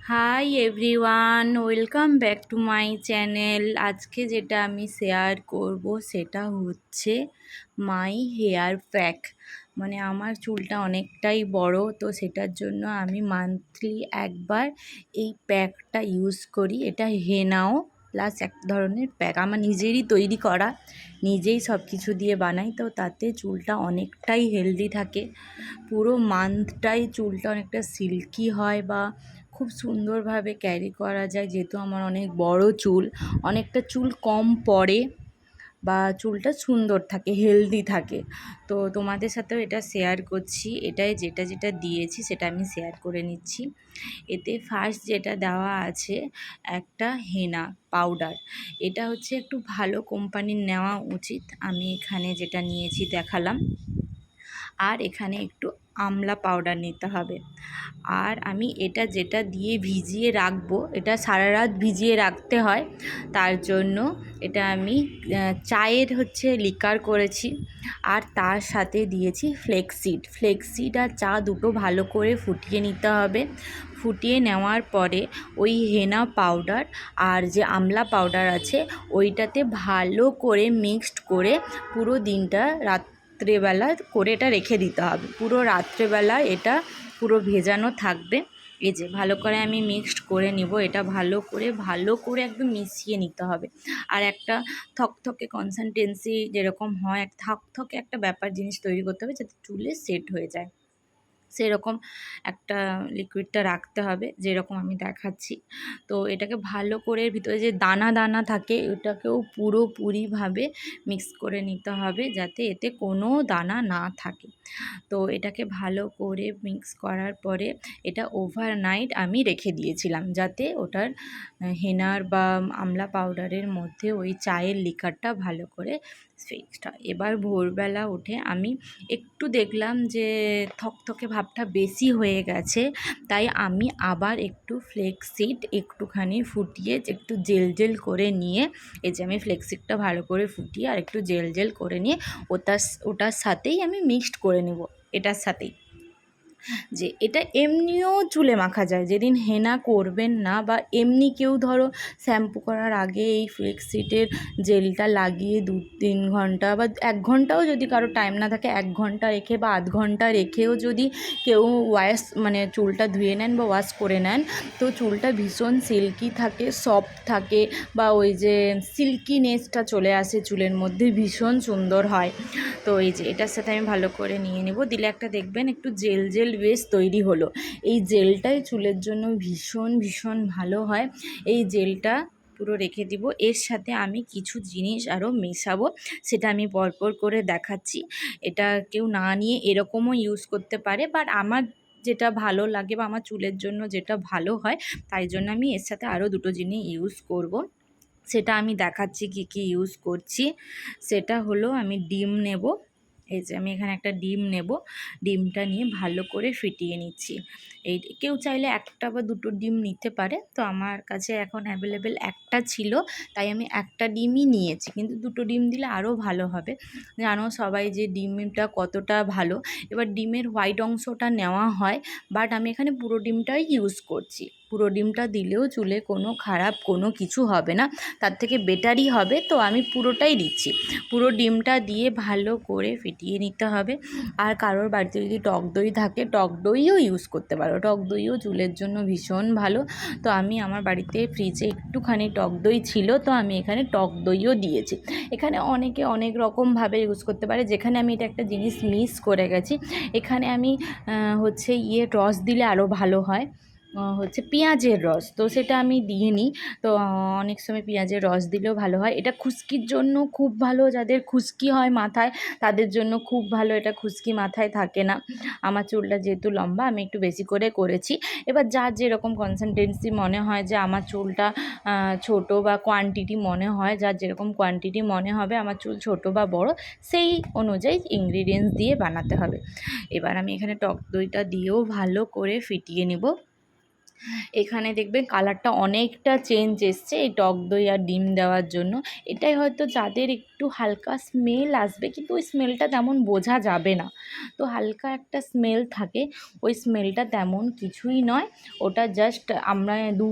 Hi everyone welcome back to my channel আজকে যেটা আমি শেয়ার করব সেটা হচ্ছে মাই হেয়ার প্যাক মানে আমার চুলটা অনেকটাই বড়, তো সেটার জন্য আমি মান্থলি একবার এই প্যাকটা ইউজ করি। এটা হেনাও প্লাস এক ধরনের প্যাক আমার নিজেরই তৈরি করা। নিজেই সব কিছু দিয়ে বানাই, তো তাতে চুলটা অনেকটাই হেলদি থাকে। পুরো মান্থটাই চুলটা অনেকটা সিল্কি হয় বা খুব সুন্দরভাবে ক্যারি করা যায়, যেহেতু আমার অনেক বড় চুল। অনেকটা চুল কম পড়ে। বা চুলটা সুন্দর থাকে হেলদি থাকে। তো তোমাদের সাথেও এটা শেয়ার করছি। এটাই যেটা যেটা দিয়েছি সেটা আমি শেয়ার করে নিচ্ছি। এতে ফার্স্ট যেটা দেওয়া আছে, একটা হেনা পাউডার এটা হচ্ছে একটু ভালো কোম্পানির নেওয়া উচিত। আমি এখানে যেটা নিয়েছি দেখালাম। আর এখানে একটু আমলা পাউডার নিতে হবে। আর আমি এটা যেটা দিয়ে ভিজিয়ে রাখব, এটা সারা রাত ভিজিয়ে রাখতে হয়, তার জন্য এটা আমি চায়ের হচ্ছে লিকার করেছি, আর তার সাথে দিয়েছি ফ্লেক্সিড ফ্লেক্সিড আর চা দুটো ভালো করে ফুটিয়ে নিতে হবে। ফুটিয়ে নেওয়ার পরে ওই হেনা পাউডার আর যে আমলা পাউডার আছে, ওইটাতে ভালো করে মিক্সড করে পুরো দিনটা রাত রাত্রেবেলা করে এটা রেখে দিতে হবে। পুরো রাত্রেবেলা এটা পুরো ভেজানো থাকবে। এই যে ভালো করে আমি মিক্সড করে নিব, এটা ভালো করে ভালো করে একদম মিশিয়ে নিতে হবে। আর একটা থকথকে কনসিস্টেন্সি যেরকম হয়, এক থকথকে একটা ব্যাপার জিনিস তৈরি করতে হবে যাতে চুলে সেট হয়ে যায়। সেরকম একটা লিকুইডটা রাখতে হবে, যেরকম আমি দেখাচ্ছি। তো এটাকে ভালো করে ভিতরে যে দানা দানা থাকে, ওটাকেও পুরোপুরিভাবে মিক্স করে নিতে হবে, যাতে এতে কোনো দানা না থাকে। তো এটাকে ভালো করে মিক্স করার পরে এটা ওভারনাইট আমি রেখে দিয়েছিলাম, যাতে ওটার হেনার বা আমলা পাউডারের মধ্যে ওই চায়ের লিকারটা ভালো করে ফিক্সড হয়। এবার ভোরবেলা উঠে আমি একটু দেখলাম যে থকথকে ভাবটা বেশি হয়ে গেছে, তাই আমি আবার একটু ফ্লেক্সিড একটুখানি ফুটিয়ে একটু জেল জেল করে নিয়ে, এই যে আমি ফ্লেক্সিডটা ভালো করে ফুটিয়ে আর একটু জেল জেল করে নিয়ে, ওটার ওটার সাথেই আমি মিক্সড করে নেব, এটার সাথেই। যে এটা এমনিও চুলে মাখা যায়। যেদিন হেনা করবেন না বা এমনি কেউ ধরো শ্যাম্পু করার আগে এই ফ্লেক্সিটের জেলটা লাগিয়ে দু তিন ঘণ্টা বা এক ঘন্টাও যদি কারও টাইম না থাকে, এক ঘণ্টা রেখে বা আধ ঘণ্টা রেখেও যদি কেউ ওয়াশ মানে চুলটা ধুয়ে নেন বা ওয়াশ করে নেন, তো চুলটা ভীষণ সিল্কি থাকে সফট থাকে বা ওই যে সিল্কিনেসটা চলে আসে চুলের মধ্যে, ভীষণ সুন্দর হয়। তো এই যে এটার সাথে আমি ভালো করে নিয়ে নেব। দিলে একটা দেখবেন একটু জেল জেল জেল বেস তৈরি হলো। এই জেলটাই চুলের জন্য ভীষণ ভীষণ ভালো হয়। এই জেলটা পুরো রেখে দিব। এর সাথে আমি কিছু জিনিস আরও মেশাবো, সেটা আমি পরপর করে দেখাচ্ছি। এটা কেউ না নিয়ে এরকমও ইউজ করতে পারে বাট আমার যেটা ভালো লাগে বা আমার চুলের জন্য যেটা ভালো হয়, তাই জন্য আমি এর সাথে আরও দুটো জিনিস ইউজ করব। সেটা আমি দেখাচ্ছি কি কি ইউজ করছি। সেটা হলো আমি ডিম নেব। এই যে আমি এখানে একটা ডিম নেব। ডিমটা নিয়ে ভালো করে ফিটিয়ে নিচ্ছি। এই কেউ চাইলে একটা বা দুটো ডিম নিতে পারে। তো আমার কাছে এখন অ্যাভেলেবেল একটা ছিল, তাই আমি একটা ডিমই নিয়েছি। কিন্তু দুটো ডিম দিলে আরও ভালো হবে। জানো সবাই যে ডিমটা কতটা ভালো। এবার ডিমের হোয়াইট অংশটা নেওয়া হয় বাট আমি এখানে পুরো ডিমটাই ইউজ করছি। পুরো ডিমটা দিলেও চুলে কোনো খারাপ কোনো কিছু হবে না, তার থেকে বেটারই হবে, তো আমি পুরোটাই দিচ্ছি। পুরো ডিমটা দিয়ে ভালো করে ফিটিয়ে নিতে হবে। আর কারোর বাড়িতে যদি টক দই থাকে, টক দইও ইউজ করতে পারো। টক দইও চুলের জন্য ভীষণ ভালো। তো আমি আমার বাড়িতে ফ্রিজে একটুখানি টক দই ছিল, তো আমি এখানে টক দইও দিয়েছি। এখানে অনেকে অনেক রকমভাবে ইউজ করতে পারে। যেখানে আমি এটা একটা জিনিস মিস করে গেছি। এখানে আমি হচ্ছে ইয়ে রস দিলে আরও ভালো হয়। হচ্ছে পেঁয়াজের রস। তো সেটা আমি দিয়ে নিই। তো অনেক সময় পেঁয়াজের রস দিলেও ভালো হয়। এটা খুশকির জন্য খুব ভালো। যাদের খুশকি হয় মাথায়, তাদের জন্য খুব ভালো। এটা খুশকি মাথায় থাকে না। আমার চুলটা যেহেতু লম্বা, আমি একটু বেশি করে করেছি। এবার যার যেরকম কনসেন্টেন্সি মনে হয় যে আমার চুলটা ছোট বা কোয়ান্টিটি মনে হয়, যার যেরকম কোয়ান্টিটি মনে হবে, আমার চুল ছোট বা বড়, সেই অনুযায়ী ইনগ্রিডিয়েন্টস দিয়ে বানাতে হবে। এবার আমি এখানে টক দইটা দিয়েও ভালো করে ফিটিয়ে নেব। এখানে দেখবেন কালারটা অনেকটা চেঞ্জ এসছে, এই টক দই আর ডিম দেওয়ার জন্য। এটাই হয়তো যাদের একটু হালকা স্মেল আসবে, কিন্তু ওই স্মেলটা তেমন বোঝা যাবে না। তো হালকা একটা স্মেল থাকে, ওই স্মেলটা তেমন কিছুই নয়। ওটা জাস্ট আমরা দু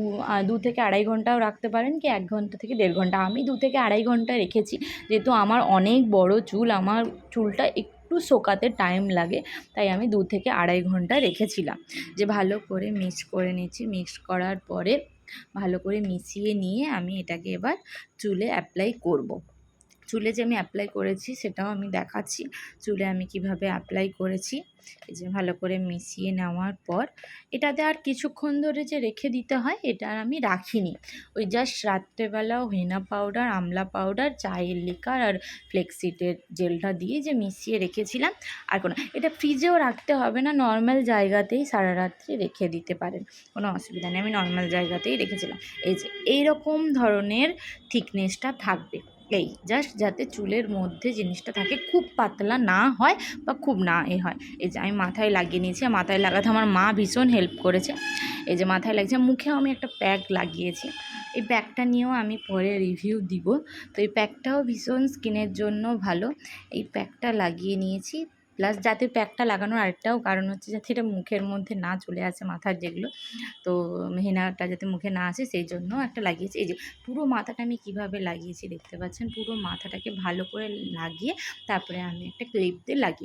দু থেকে আড়াই ঘন্টাও রাখতে পারেন কি এক ঘণ্টা থেকে দেড় ঘণ্টা। আমি দু থেকে আড়াই ঘণ্টা রেখেছি, যেহেতু আমার অনেক বড় চুল, আমার চুলটা একটু শোকাতে টাইম লাগে, তাই আমি দু থেকে আড়াই ঘণ্টা রেখেছিলাম যে ভালো করে মিক্স করে নিচ্ছি মিক্স করার পরে ভালো করে মিশিয়ে নিয়ে আমি এটাকে এবার চুলে অ্যাপ্লাই করব। চুলে যে আমি অ্যাপ্লাই করেছি সেটাও আমি দেখাচ্ছি। চুলে আমি কীভাবে অ্যাপ্লাই করেছি, এই যে ভালো করে মিশিয়ে নেওয়ার পর। এটাতে আর কিছুক্ষণ ধরে যে রেখে দিতে হয়, এটা আর আমি রাখিনি। ওই জাস্ট রাত্রেবেলাও হেনা পাউডার আমলা পাউডার চায়ের লিকার আর ফ্লেক্সিটের জেলটা দিয়ে যে মিশিয়ে রেখেছিলাম। আর কোনো, এটা ফ্রিজেও রাখতে হবে না নর্মাল জায়গাতেই সারা রাত্রি রেখে দিতে পারেন। কোনো অসুবিধা নেই, আমি নর্মাল জায়গাতেই রেখেছিলাম। এই যে, এইরকম ধরনের থিকনেসটা থাকবে। এই জাস্ট যাতে চুলের মধ্যে জিনিসটা থাকে, খুব পাতলা না হয় বা খুব না এ হয়। এই যে আমি মাথায় লাগিয়ে নিয়েছি মাথায় লাগাতে আমার মা ভীষণ হেল্প করেছে। এই যে মাথায় লাগছে মুখেও আমি একটা প্যাক লাগিয়েছি। এই প্যাকটা নিয়েও আমি পরে রিভিউ দিব। তো এই প্যাকটাও ভীষণ স্কিনের জন্য ভালো। এই প্যাকটা লাগিয়ে নিয়েছি প্লাস যাতে প্যাকটা লাগানোর আরেকটাও কারণ হচ্ছে যাতে এটা মুখের মধ্যে না চলে আসে মাথার যেগুলো। তো মেহেনাটা যাতে মুখে না আসে, সেই জন্য একটা লাগিয়েছি। এই যে পুরো মাথাটা আমি কীভাবে লাগিয়েছি দেখতে পাচ্ছেন? পুরো মাথাটাকে ভালো করে লাগিয়ে তারপরে আমি একটা ক্লিপ দিয়ে লাগিয়ে